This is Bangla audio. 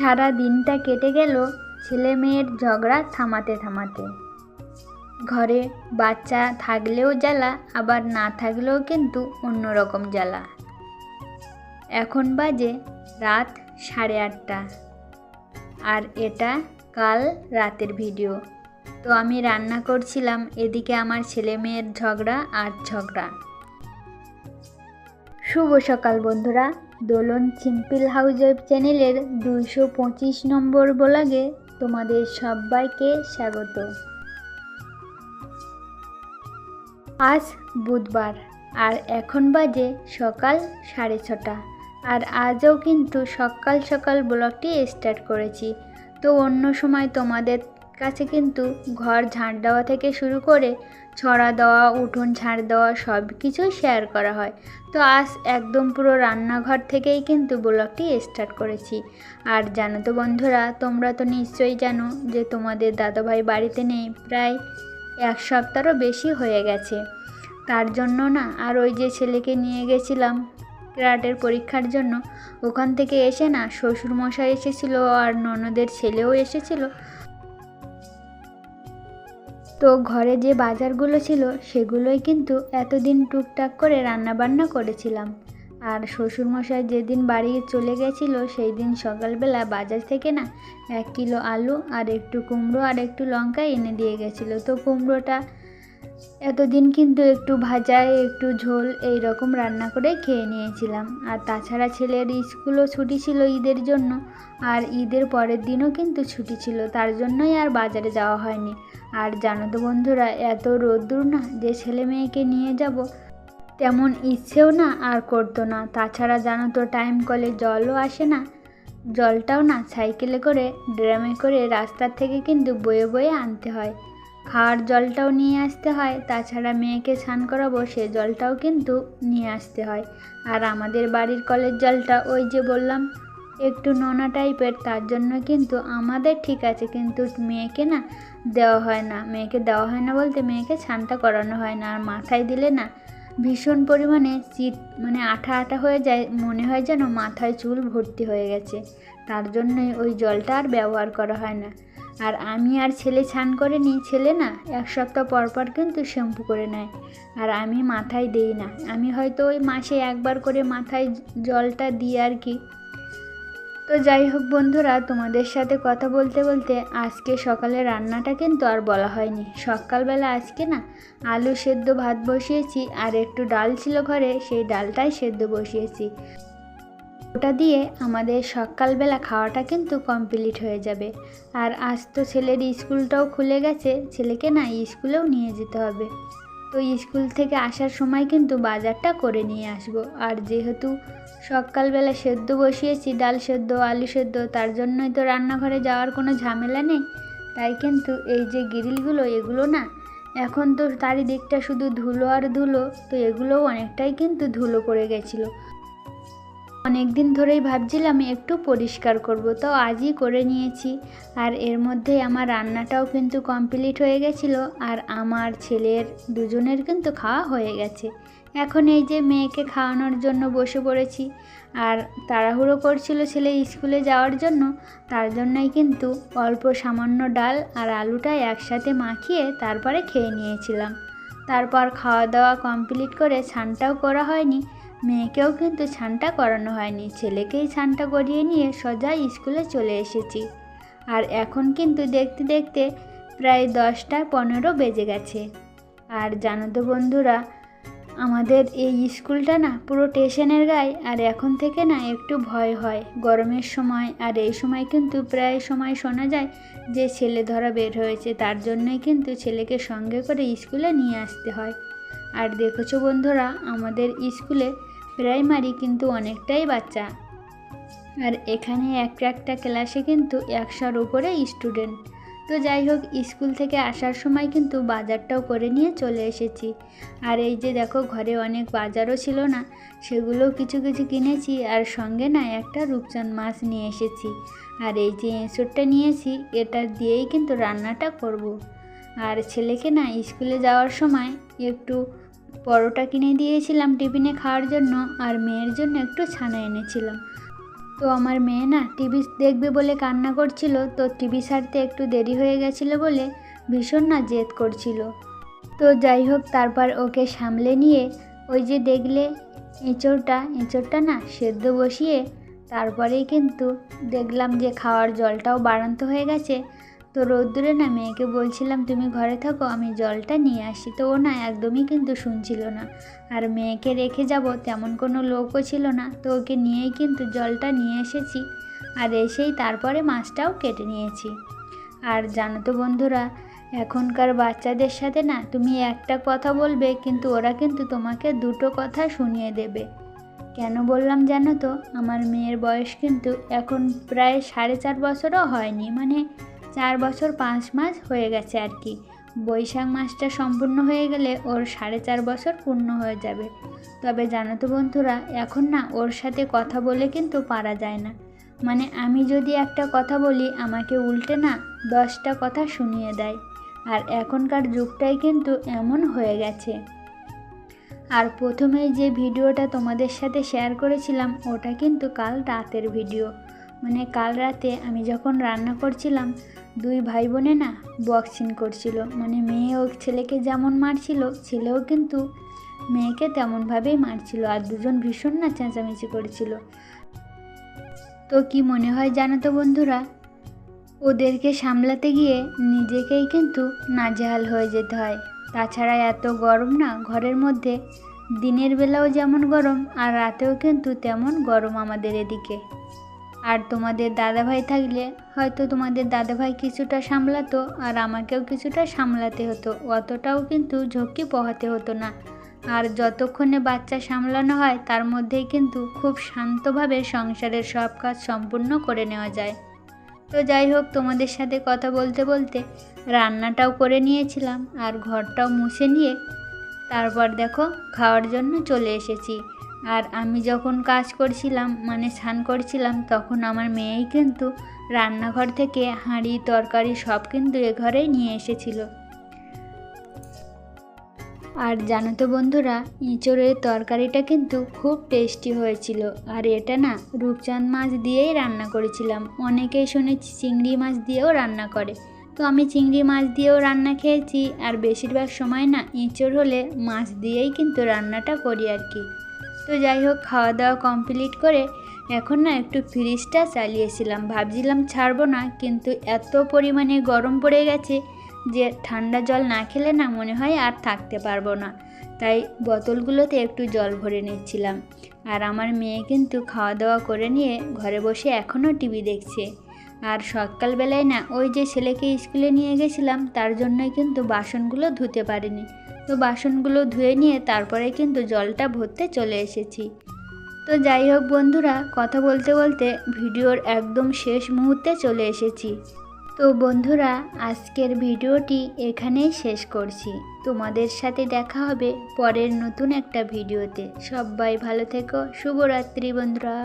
সারা দিনটা কেটে গেল ছেলে মেয়ের ঝগড়া থামাতে থামাতে। ঘরে বাচ্চা থাকলেও জ্বালা, আবার না থাকলেও কিন্তু অন্যরকম জ্বালা। এখন বাজে রাত সাড়ে আটটা। আর এটা কাল রাতের ভিডিও। তো আমি রান্না করছিলাম, এদিকে আমার ছেলে মেয়ের ঝগড়া আর ঝগড়া। শুভ সকাল বন্ধুরা। দোলন সিম্পল হাউস ওয়েব চ্যানেলের দুইশো পঁচিশ নম্বর ব্লগে তোমাদের সবাইকে স্বাগত। আজ বুধবার, আর এখন বাজে সকাল সাড়ে ছটা। আর আজও কিন্তু সকাল সকাল ব্লগটি স্টার্ট করেছি। তো অন্য সময় তোমাদের কাছে কিন্তু ঘর ঝাঁট দেওয়া থেকে শুরু করে ছড়া দেওয়া, উঠোন ঝাড় দেওয়া সব কিছুই শেয়ার করা হয়। তো আজ একদম পুরো রান্নাঘর থেকেই কিন্তু ব্লগটি স্টার্ট করেছি। আর জানো তো বন্ধুরা, তোমরা তো নিশ্চয়ই জানো যে তোমাদের দাদাভাই বাড়িতে নেই, প্রায় এক সপ্তাহও বেশি হয়ে গেছে। তার জন্য না, আর ওই যে ছেলেকে নিয়ে গেছিলাম ক্রাটের পরীক্ষার জন্য, ওখান থেকে এসে না শ্বশুরমশাই এসেছিল আর ননদের ছেলেও এসেছিল। তো ঘরে যে বাজারগুলো ছিল, সেগুলোই কিন্তু এতদিন টুকটাক করে রান্নাবান্না করেছিলাম। আর শ্বশুরমশাই যেদিন বাড়ি চলে গেছিল সেই দিন সকালবেলা বাজার থেকে না এক কিলো আলু আর একটু কুমড়ো আর একটু লঙ্কা এনে দিয়ে গেছিল। তো কুমড়োটা এতদিন কিন্তু একটু ভাজা, একটু ঝোল এই রকম রান্না করে খেয়ে নিয়েছিলাম। আর তাছাড়া ছেলের স্কুলও ছুটি ছিল ঈদের জন্য, আর ঈদের পরের দিনও কিন্তু ছুটি ছিল, তার জন্যই আর বাজারে যাওয়া হয়নি। আর জানো তো বন্ধুরা, এত রোদ্দুর না যে ছেলে মেয়েকে নিয়ে যাব, তেমন ইচ্ছেও না আর করতো না। তাছাড়া জানো তো, টাইম কলে জলও আসে না, জলটাও না সাইকেলে করে, ড্রামে করে রাস্তার থেকে কিন্তু বয়ে বয়ে আনতে হয়। খাওয়ার জলটাও নিয়ে আসতে হয়, তাছাড়া মেয়েকে স্নান করাবো, সে জলটাও কিন্তু নিয়ে আসতে হয়। আর আমাদের বাড়ির কলের জলটা ওই যে বললাম, একটু নোনা টাইপের, তার জন্য কিন্তু আমাদের ঠিক আছে, কিন্তু মেয়েকে না দেওয়া হয় না। মেয়েকে দেওয়া হয় না বলতে মেয়েকে স্নানটা করানো হয় না, আর মাথায় দিলে না ভীষণ পরিমাণে চিট মানে আঠা আঠা হয়ে যায়, মনে হয় যেন মাথায় চুল ভর্তি হয়ে গেছে। তার জন্যই ওই জলটা আর ব্যবহার করা হয় না। আর আমি আর ছেলে স্নান করে নিই, ছেলে না, এক সপ্তাহ পর পর কিন্তু শ্যাম্পু করে নেয়। আর আমি মাথায় দিই না। আমি হয়তো ওই মাসে একবার করে মাথায় জলটা দিই আর কি। তো যাই হোক বন্ধুরা, তোমাদের সাথে কথা বলতে বলতে আজকে সকালে রান্নাটা কিন্তু আর বলা হয়নি। সকালবেলা আজকে না আলু সেদ্ধ ভাত বসিয়েছি, আর একটু ডাল ছিল ঘরে, সেই ডালটাই সেদ্ধ বসিয়েছি। ওটা দিয়ে আমাদের সকালবেলা খাওয়াটা কিন্তু কমপ্লিট হয়ে যাবে। আর আজ তো ছেলের স্কুলটাও খুলে গেছে, ছেলেকে না স্কুলেও নিয়ে যেতে হবে। তো স্কুল থেকে আসার সময় কিন্তু বাজারটা করে নিয়ে আসব। আর যেহেতু সকালবেলা সেদ্ধ বসিয়েছি, ডাল সেদ্ধ, আলু সেদ্ধ, তার জন্যই তো রান্নাঘরে যাওয়ার কোনো ঝামেলা নেই। তাই কিন্তু এই যে গ্রিলগুলো, এগুলো না এখন তো চারিদিকটা শুধু ধুলো আর ধুলো, তো এগুলোও অনেকটাই কিন্তু ধুলো পড়ে গেছিল। অনেক দিন ধরেই ভাবছিলাম একটু পরিষ্কার করব, তো আজই করে নিয়েছি। আর এর মধ্যে আমার রান্নাটাও কিন্তু কমপ্লিট হয়ে গেছিল, আর আমার ছেলের দুজনের কিন্তু খাওয়া হয়ে গেছে। এখন এই যে মেয়েকে খাওয়ানোর জন্য বসে পড়েছি, আর তাড়াহুড়ো করছিল ছেলে স্কুলে যাওয়ার জন্য, তার জন্যই কিন্তু অল্প সামান্য ডাল আর আলুটা একসাথে মাখিয়ে তারপরে খেয়ে নিয়েছিলাম। তারপর খাওয়া দাওয়া কমপ্লিট করে ছানটাও করা হয়নি মেয়েকেও কিন্তু ছানটা করানো হয়নি। ছেলেকেই ছানটা করিয়ে নিয়ে সোজা স্কুলে চলে এসেছি। আর এখন কিন্তু দেখতে দেখতে প্রায় দশটা পনেরো বেজে গেছে। আর জানো তো বন্ধুরা, আমাদের এই স্কুলটা না পুরো স্টেশনের গায়ে, আর এখন থেকে না একটু ভয় হয়। গরমের সময়, আর এই সময় কিন্তু প্রায় সময় শোনা যায় যে ছেলে ধরা বের হয়েছে। তার জন্যই কিন্তু ছেলেকে সঙ্গে করে স্কুলে নিয়ে আসতে হয়। আর দেখেছ বন্ধুরা, আমাদের স্কুলে প্রাইমারি কিন্তু অনেকটাই বাচ্চা। আর এখানে একটা একটা ক্লাসে কিন্তু একশোর উপরে স্টুডেন্ট। তো যাই হোক, স্কুল থেকে আসার সময় কিন্তু বাজারটাও করে নিয়ে চলে এসেছি। আর এই যে দেখো, ঘরে অনেক বাজারও ছিল না, সেগুলো কিছু কিছু কিনেছি আর সঙ্গে না একটা রূপচাঁদ মাছ নিয়ে এসেছি। আর এই যে এঁচড়টা নিয়েছি, এটা দিয়েই কিন্তু রান্নাটা করব। আর ছেলেকে না স্কুলে যাওয়ার সময় একটু পরোটা কিনে দিয়েছিলাম টিফিনে খাওয়ার জন্য আর মেয়ের জন্য একটু ছানা এনেছিলাম। তো আমার মেয়ে না টিভি দেখবে বলে কান্না করছিল, তো টিভি সারতে একটু দেরি হয়ে গেছিল বলে ভীষণ না জেদ করছিল। তো যাই হোক, তারপর ওকে সামলে নিয়ে ওই যে দেখলে এঁচড়টা এঁচড়টা না সেদ্ধ বসিয়ে তারপরেই কিন্তু দেখলাম যে খাওয়ার জলটাও বাড়ান্ত হয়ে গেছে। তো রোদ্দুরে না মেয়েকে বলছিলাম, তুমি ঘরে থাকো, আমি জলটা নিয়ে আসি। তো ও না একদমই কিন্তু শুনছিল না। আর মেয়েকে রেখে যাব তেমন কোনো লোকও ছিল না। তো ওকে নিয়েই কিন্তু জলটা নিয়ে এসেছি আর এসেই তারপরে মাছটাও কেটে নিয়েছি। আর জানো তো বন্ধুরা, এখনকার বাচ্চাদের সাথে না তুমি একটা কথা বলবে, কিন্তু ওরা কিন্তু তোমাকে দুটো কথা শুনিয়ে দেবে। কেন বললাম জানো তো, আমার মেয়ের বয়স কিন্তু এখন প্রায় সাড়ে চার বছরও হয়নি। মানে চার বছর পাঁচ মাস হয়ে গেছে আর কি। বৈশাখ মাসটা সম্পূর্ণ হয়ে গেলে ওর সাড়ে চার বছর পূর্ণ হয়ে যাবে। তবে জানো তো বন্ধুরা, এখন না ওর সাথে কথা বলে কিন্তু পারা যায় না। মানে আমি যদি একটা কথা বলি, আমাকে উল্টে না দশটা কথা শুনিয়ে দেয়। আর এখনকার যুগটাই কিন্তু এমন হয়ে গেছে। আর প্রথমেই যে ভিডিওটা তোমাদের সাথে শেয়ার করেছিলাম, ওটা কিন্তু কাল রাতের ভিডিও। মানে কাল রাতে আমি যখন রান্না করছিলাম, দুই ভাই বোনে না বক্সিং করছিল। মানে মেয়ে ও ছেলেকে যেমন মারছিল, ছেলেও কিন্তু মেয়েকে তেমনভাবেই মারছিল আর দুজন ভীষণ না চেঁচামেচি করেছিল। তো কি মনে হয় জানো তো বন্ধুরা? ওদেরকে সামলাতে গিয়ে নিজেকেই কিন্তু নাজেহাল হয়ে যেতে হয়। তাছাড়া এত গরম না, ঘরের মধ্যে দিনের বেলাও যেমন গরম আর রাতেও কিন্তু তেমন গরম আমাদের এদিকে। আর তোমাদের দাদাভাই থাকলে হয়তো তোমাদের দাদাভাই কিছুটা সামলাতো আর আমাকেও কিছুটা সামলাতে হতো। অতটাও কিন্তু ঝক্কি পোহাতে হতো না। আর যতক্ষণে বাচ্চা সামলানো হয়, তার মধ্যেই কিন্তু খুব শান্তভাবে সংসারের সব কাজ সম্পূর্ণ করে নেওয়া যায়। তো যাই হোক, তোমাদের সাথে কথা বলতে বলতে রান্নাটাও করে নিয়েছিলাম আর ঘরটাও মুছে নিয়ে তারপর দেখো, খাওয়ার জন্য চলে এসেছি। আর আমি যখন কাজ করছিলাম মানে স্নান করছিলাম, তখন আমার মেয়েই কিন্তু রান্নাঘর থেকে হাঁড়ি তরকারি সব কিন্তু এ ঘরেই নিয়ে এসেছিল। আর জানো তো বন্ধুরা, ইঁচড়ের তরকারিটা কিন্তু খুব টেস্টি হয়েছিল। আর এটা না, রূপচাঁদ মাছ দিয়েই রান্না করেছিলাম। অনেকেই শুনেছি চিংড়ি মাছ দিয়েও রান্না করে। তো আমি চিংড়ি মাছ দিয়েও রান্না খেয়েছি, আর বেশিরভাগ সময় না, ইঁচড় হলে মাছ দিয়েই কিন্তু রান্নাটা করি আর কি। তো যাই হোক, খাওয়া দাওয়া কমপ্লিট করে এখন না একটু ফ্রিজটা চালিয়েছিলাম। ভাবছিলাম ছাড়বো না, কিন্তু এত পরিমাণে গরম পড়ে গেছে যে ঠান্ডা জল না খেলে না মনে হয় আর থাকতে পারব না। তাই বোতলগুলোতে একটু জল ভরে নিচ্ছিলাম। আর আমার মেয়ে কিন্তু খাওয়া দাওয়া করে নিয়ে ঘরে বসে এখনও টিভি দেখছে। আর সকালবেলায় না ওই যে ছেলেকে স্কুলে নিয়ে গেছিলাম, তার জন্যই কিন্তু বাসনগুলো ধুতে পারিনি। তো বাসনগুলো ধুয়ে নিয়ে তারপরে কিন্তু জলটা ভরতে চলে এসেছি। তো যাই হোক বন্ধুরা, কথা বলতে বলতে ভিডিওর একদম শেষ মুহূর্তে চলে এসেছি। তো বন্ধুরা, আজকের ভিডিওটি এখানেই শেষ করছি। তোমাদের সাথে দেখা হবে পরের নতুন একটা ভিডিওতে। সবাই ভালো থেকো, শুভরাত্রি বন্ধুরা।